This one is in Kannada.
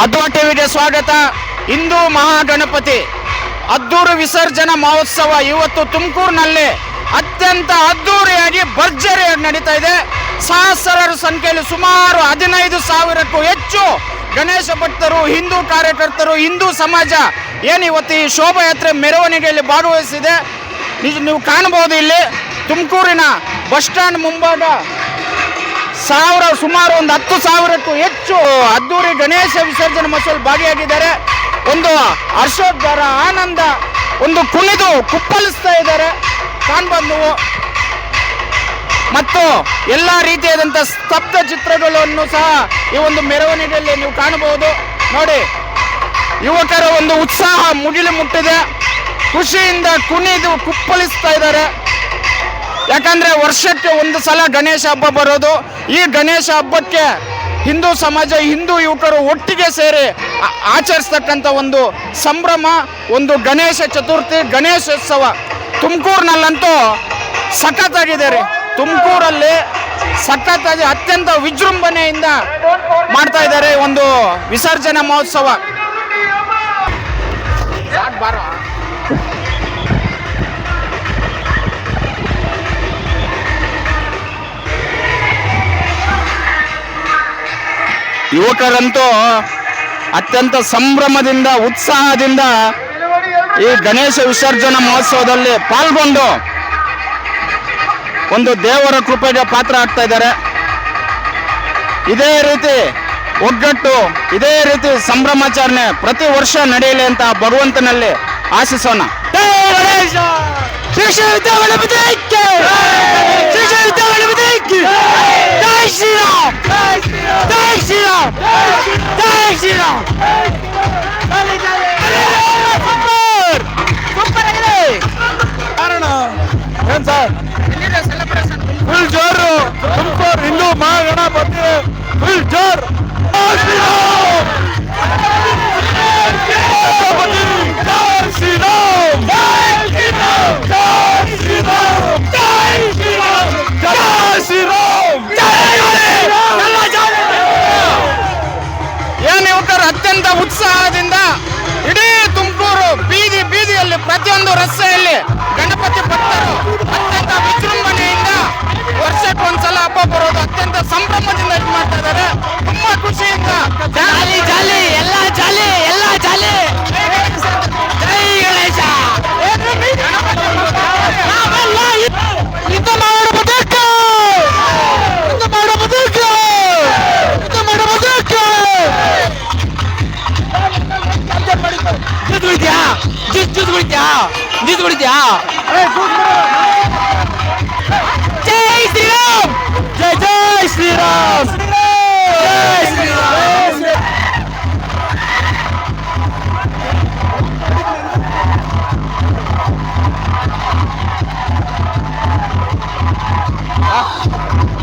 ಅದ್ವಾ ಟಿವಿಗೆ ಸ್ವಾಗತ. ಹಿಂದೂ ಮಹಾಗಣಪತಿ. ಅದ್ದೂರು ವಿಸರ್ಜನಾ ಮಹೋತ್ಸವ ಇವತ್ತು ತುಮಕೂರಿನಲ್ಲಿ ಅತ್ಯಂತ ಅದ್ದೂರಿಯಾಗಿ ಭರ್ಜರಿಯಾಗಿ ನಡೀತಾ ಇದೆ. ಸಹಸ್ರಾರು ಸಂಖ್ಯೆಯಲ್ಲಿ ಸುಮಾರು ಹದಿನೈದು ಸಾವಿರಕ್ಕೂ ಹೆಚ್ಚು ಗಣೇಶ ಭಕ್ತರು, ಹಿಂದೂ ಕಾರ್ಯಕರ್ತರು, ಹಿಂದೂ ಸಮಾಜ ಏನು ಇವತ್ತು ಈ ಶೋಭಾಯಾತ್ರೆ ಮೆರವಣಿಗೆಯಲ್ಲಿ ಭಾಗವಹಿಸಿದೆ. ನೀವು ಕಾಣಬಹುದು ಇಲ್ಲಿ ತುಮಕೂರಿನ ಬಸ್ ಸ್ಟ್ಯಾಂಡ್ ಮುಂಭಾಗ ಸಾವಿರ ಸುಮಾರು ಒಂದು ಹತ್ತು ಸಾವಿರಕ್ಕೂ ಹೆಚ್ಚು ಅದ್ದೂರಿ ಗಣೇಶ ವಿಸರ್ಜನೆ ಮಸೂಲ್ ಭಾಗಿಯಾಗಿದ್ದಾರೆ. ಒಂದು ಹರ್ಷೋದ್ಗಾರ ಆನಂದ ಒಂದು ಕುಣಿದು ಕುಪ್ಪಲಿಸ್ತಾ ಇದ್ದಾರೆ. ಕಾಣ್ಬೋದು ನೀವು. ಮತ್ತು ಎಲ್ಲ ರೀತಿಯಾದಂಥ ಸ್ತಬ್ಧ ಚಿತ್ರಗಳನ್ನು ಸಹ ಈ ಒಂದು ಮೆರವಣಿಗೆಯಲ್ಲಿ ನೀವು ಕಾಣಬಹುದು. ನೋಡಿ, ಯುವಕರ ಒಂದು ಉತ್ಸಾಹ ಮುಗಿಲು ಮುಟ್ಟಿದೆ. ಖುಷಿಯಿಂದ ಕುಣಿದು ಕುಪ್ಪಳಿಸ್ತಾ ಇದ್ದಾರೆ. ಯಾಕಂದ್ರೆ ವರ್ಷಕ್ಕೆ ಒಂದು ಸಲ ಗಣೇಶ ಹಬ್ಬ ಬರೋದು. ಈ ಗಣೇಶ ಹಬ್ಬಕ್ಕೆ ಹಿಂದೂ ಸಮಾಜ, ಹಿಂದೂ ಯುವಕರು ಒಟ್ಟಿಗೆ ಸೇರಿ ಆಚರಿಸ್ತಕ್ಕಂಥ ಒಂದು ಸಂಭ್ರಮ, ಒಂದು ಗಣೇಶ ಚತುರ್ಥಿ, ಗಣೇಶೋತ್ಸವ ತುಮಕೂರಿನಲ್ಲಂತೂ ಸಖತ್ತಾಗಿದೆ ರೀ. ತುಮಕೂರಲ್ಲಿ ಸಖತ್ತಾಗಿ ಅತ್ಯಂತ ವಿಜೃಂಭಣೆಯಿಂದ ಮಾಡ್ತಾ ಇದ್ದಾರೆ ಒಂದು ವಿಸರ್ಜನಾ ಮಹೋತ್ಸವ. ಯುವಕರಂತೂ ಅತ್ಯಂತ ಸಂಭ್ರಮದಿಂದ, ಉತ್ಸಾಹದಿಂದ ಈ ಗಣೇಶ ವಿಸರ್ಜನಾ ಮಹೋತ್ಸವದಲ್ಲಿ ಪಾಲ್ಗೊಂಡು ಒಂದು ದೇವರ ಕೃಪೆಗೆ ಪಾತ್ರ ಆಗ್ತಾ ಇದ್ದಾರೆ. ಇದೇ ರೀತಿ ಒಗ್ಗಟ್ಟು, ಇದೇ ರೀತಿ ಸಂಭ್ರಮಾಚರಣೆ ಪ್ರತಿ ವರ್ಷ ನಡೆಯಲಿ ಅಂತ ಭಗವಂತನಲ್ಲಿ ಆಶಿಸೋಣ. 加油加油 ಪ್ರತಿಯೊಂದು ರಸ್ತೆಯಲ್ಲಿ ಗಣಪತಿ ಭಕ್ತರು ಅತ್ಯಂತ ವಿಜೃಂಭಣೆಯಿಂದ ವರ್ಷಕ್ಕೊಂದ್ಸಲ ಹಬ್ಬ ಬರೋದು ಅತ್ಯಂತ ಸಂಭ್ರಮದಿಂದ ಇದು ಮಾಡ್ತಾ ಇದ್ದಾರೆ. ತುಂಬಾ ಖುಷಿಯಿಂದ ಜ್ಯೂಸ್ ಕುಡಿತ್ಯಾ ಜ್ಯೂಸ್ ಕುಡಿತ್ಯಾ ಜೈ ಶ್ರೀರಾಮ್ ಜೈ ಜೈ ಶ್ರೀರಾಮ್ ಜೈ ಶ್ರೀರಾಮ್ Ah!